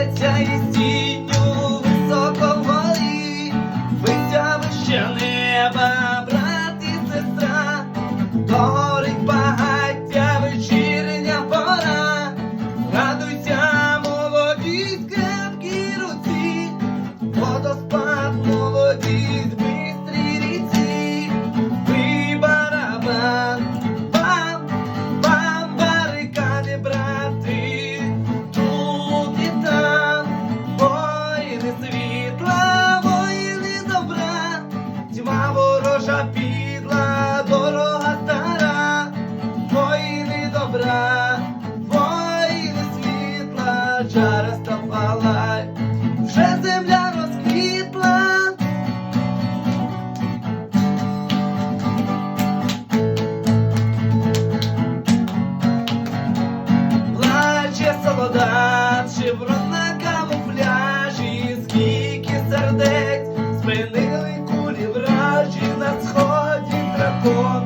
летять тінню. Санчариста малай, вже земля розквітла. Плаче солодат, шеврон на камуфляжі, скільки сердець, спинили кулі вражі на сході дракон.